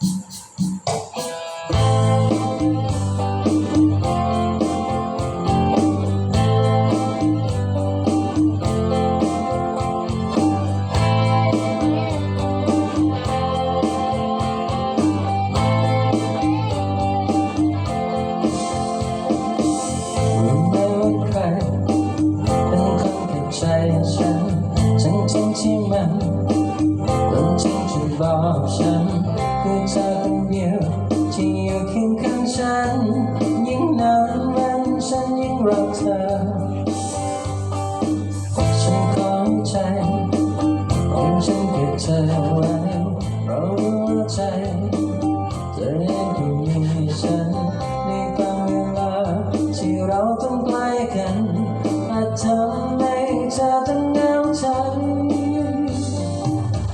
ไหมว่าใครเป็นคนเก็บใจฉันทั้งที่มันเป็นจริงที่บอกฉัน ฉันยิ่งรักเธอ ฉันขอใจของฉันเก็บเธอไว้เพราะรู้ว่าใจเธอยังคงมีฉันในบางเวลาที่เราต้องใกลกันอาจทำให้เธอต้องเหงาใจ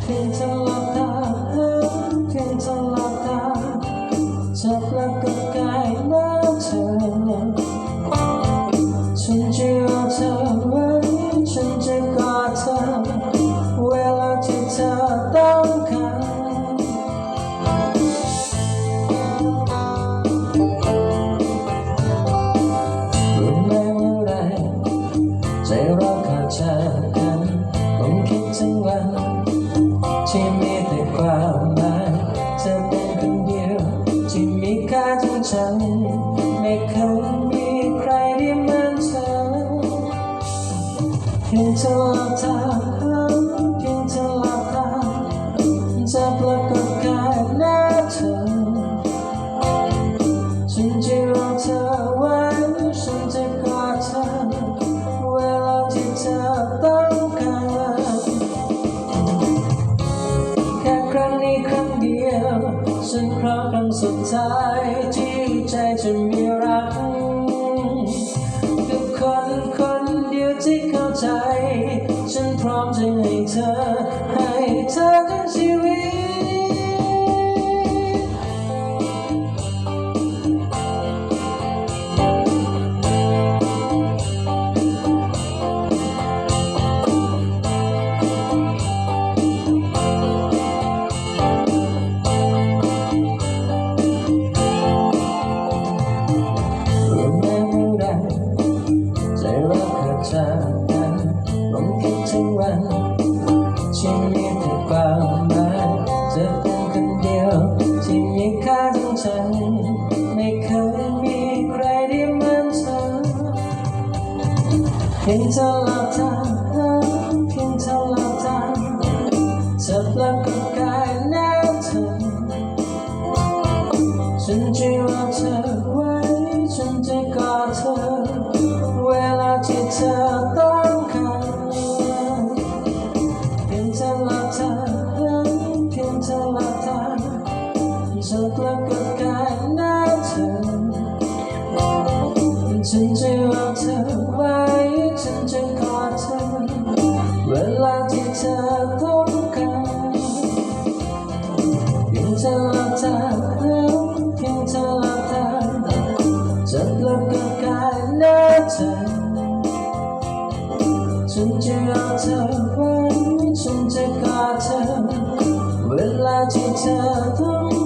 เพียงเธอ พียงเธอหลับตาเพียงเธอหลับตาจะปรากฏกายหน้าเธอฉันจะรอเธอไว้ฉันจะกอดเธอเวลาที่เธอต้องการแค่ครั้งนี้ครั้งเดียวฉันพราะครั้งสุดท้ายที่ใจจะมีรัก ฉันพร้อมจะให้เธอ ให้เธอทั้งชีวิต ที่มีแต่ความหมายเธอเป็นคนเดียวที่มีค่าทั้งฉัน ไม่เคยมีใครได้เหมือนเธอเพียงเธอหลับตาเพียงเธอหลับตาเธอปรากฏกายหน้าเธอฉันจะรอเธอไว้ฉันจะกอดเธอเวลาที่เธอต้อง เธอต้องการเพียงเธอหลับตาเพียงเธอหลับตาจะปรากฏกายหน้าเธอฉันจะรอเธอไว้ฉันจะกอดเธอเวลาที่เธอต้อง